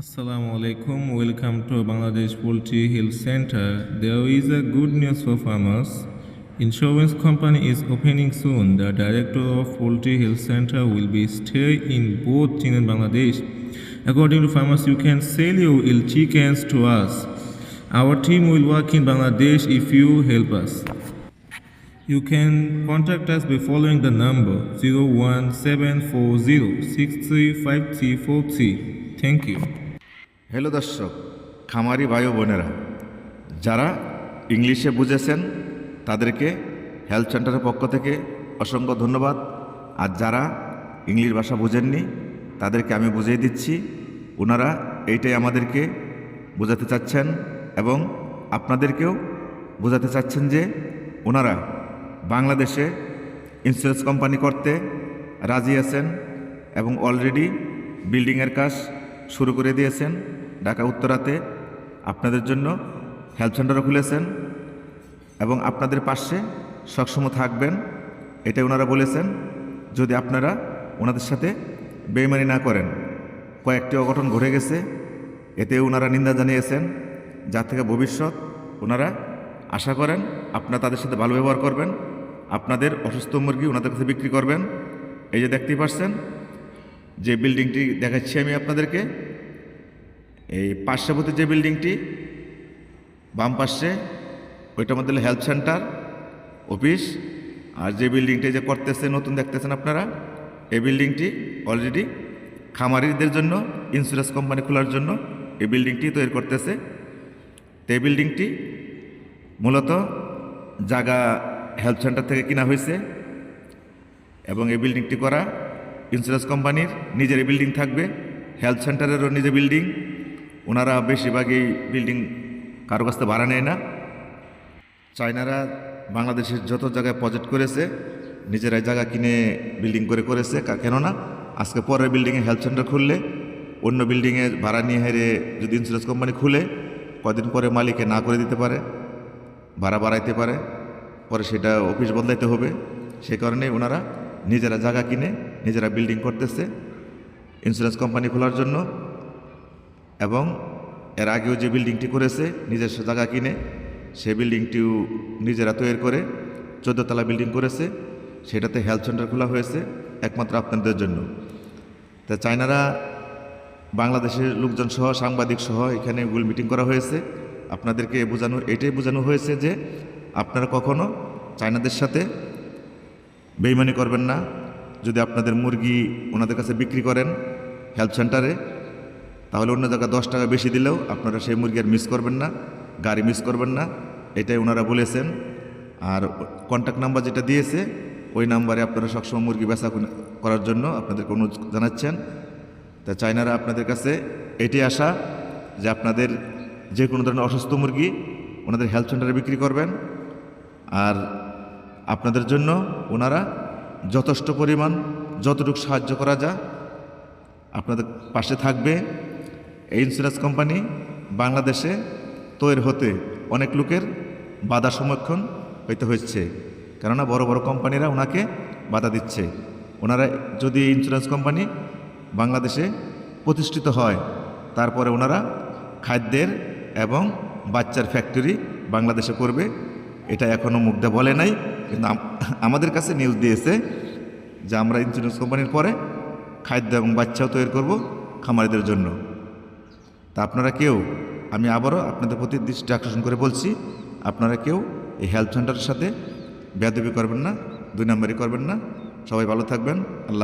Assalamu alaikum. Welcome to Bangladesh Poultry Health Center. There is a good news for farmers. Insurance company is opening soon. The director of Poultry Health Center will be stay in both China and Bangladesh. According to farmers, you can sell your ill chickens to us. Our team will work in Bangladesh if you help us. You can contact us by following the number 01740635343. Thank you. Hello দর্শক, খামারি ভাই বোনেরা, যারা ইংলিশে বুঝেছেন, তাদেরকে health সেন্টারের পক্ষ থেকে অসংখ্য ধন্যবাদ। আর যারা ইংলিশ ভাষা বুঝেননি, তাদেরকে আমি বুঝিয়ে দিচ্ছি, ওনারা এইটাই আমাদেরকে বোঝাতে চাচ্ছেন এবং আপনাদেরকেও বোঝাতে চাচ্ছেন যে ওনারা বাংলাদেশে ইন্স্যুরেন্স কোম্পানি করতে রাজি আছেন এবং অলরেডি বিল্ডিংয়ের কাজ শুরু করে দিয়েছেন। ঢাকা উত্তরাতে আপনাদের জন্য হেলথ সেন্টারও খুলেছেন এবং আপনাদের পাশে সবসময় থাকবেন, এটাই ওনারা বলেছেন, যদি আপনারা ওনাদের সাথে বেইমানি না করেন। কয়েকটি অঘটন ঘটে গেছে, এতে ওনারা নিন্দা জানিয়েছেন, যার থেকে ভবিষ্যৎ ওনারা আশা করেন আপনারা তাদের সাথে ভালো ব্যবহার করবেন, আপনাদের অসুস্থ মুরগি ওনাদের কাছে বিক্রি করবেন। এই যে দেখতেই পাচ্ছেন, যে বিল্ডিংটি দেখাচ্ছি আমি আপনাদেরকে এই পার্শ্ববর্তী যে বিল্ডিংটি, বাম পাশে, ওইটার মধ্যে হলো হেলথ সেন্টার, অফিস, আর যে বিল্ডিংটি যে করতেছে, নতুন দেখতেছেন আপনারা, এই বিল্ডিংটি অলরেডি খামারিদের জন্য ইন্স্যুরেন্স কোম্পানি খোলার জন্য এই বিল্ডিংটি তৈরি করতেছে। তো এই বিল্ডিংটি মূলত জায়গা হেলথ সেন্টার থেকে কিনা হয়েছে এবং এই বিল্ডিংটি করা ইন্স্যুরেন্স কোম্পানির নিজের বিল্ডিং থাকবে, হেলথ সেন্টারেরও নিজের বিল্ডিং ওনারা বেশিরভাগই বিল্ডিং কারও কাছ থেকে ভাড়া নেয় না। চায়নারা বাংলাদেশের যত জায়গায় প্রজেক্ট করেছে, নিজেরাই জায়গা কিনে বিল্ডিং করে করেছে কেননা আজকে পরের বিল্ডিংয়ে হেলথ সেন্টার খুললে, অন্য বিল্ডিংয়ে ভাড়া নিয়ে হেরে যদি ইন্স্যুরেন্স কোম্পানি খুলে কদিন পরে মালিকে না করে দিতে পারে, ভাড়া বাড়াইতে পারে, পরে সেটা অফিস বদলাইতে হবে। সে কারণে ওনারা নিজেরা জায়গা কিনে, নিজেরা বিল্ডিং করতেছে ইন্স্যুরেন্স কোম্পানি খোলার জন্য। এবং এর আগেও যে বিল্ডিংটি করেছে, নিজস্ব জায়গা কিনে সে বিল্ডিংটিও নিজেরা তৈরি করে চোদ্দতলা বিল্ডিং করেছে। সেটাতে হেলথ সেন্টার খোলা হয়েছে, একমাত্র আপনাদের জন্য। তা চায়নারা বাংলাদেশের লোকজন সহ, সাংবাদিক সহ এখানে গুগল মিটিং করা হয়েছে। আপনাদেরকে বোঝানো এটাই বোঝানো হয়েছে যে আপনারা কখনো চায়নাদের সাথে বেইমানি করবেন না। যদি আপনাদের মুরগি ওনাদের কাছে বিক্রি করেন হেলথ সেন্টারে তাহলে অন্য জায়গায় দশ টাকা বেশি দিলেও আপনারা সেই মুরগি আর মিস করবেন না, গাড়ি মিস করবেন না, এটাই ওনারা বলেছেন। আর কন্ট্যাক্ট নাম্বার যেটা দিয়েছে, ওই নাম্বারে আপনারা সবসময় মুরগি বেচা করার জন্য আপনাদেরকে অনুরোধ জানাচ্ছেন। তা চাইনারা আপনাদের কাছে এটি আশা যে আপনাদের যে কোনো ধরনের অসুস্থ মুরগি ওনাদের হেলথ সেন্টারে বিক্রি করবেন। আর আপনাদের জন্য ওনারা যথেষ্ট পরিমাণ যতটুকু সাহায্য করা যায় আপনাদের পাশে থাকবে। এই ইন্স্যুরেন্স কোম্পানি বাংলাদেশে তৈরি হতে অনেক লোকের বাধা সম্মুখীন হইতে হচ্ছে কেননা বড় বড় কোম্পানিরা ওনাকে বাধা দিচ্ছে। ওনারা যদি ইন্স্যুরেন্স কোম্পানি বাংলাদেশে প্রতিষ্ঠিত হয়, তারপরে ওনারা খাদ্যের এবং বাচ্চার ফ্যাক্টরি বাংলাদেশে করবে, এটা এখনও মুগ্ধা বলে নাই। কিন্তু আমাদের কাছে নিউজ দিয়েছে যে আমরা ইন্স্যুরেন্স কোম্পানির পরে খাদ্য এবং বাচ্চাও তৈরি করব খামারিদের জন্য। তা আপনারা কেউ, আমি আবারও আপনাদের প্রতি দৃষ্টি আকর্ষণ করে বলছি, আপনারা কেউ এই হেলথ সেন্টারের সাথে বেদবি করবেন না, দুই নম্বরই করবেন না। সবাই ভালো থাকবেন, আল্লাহ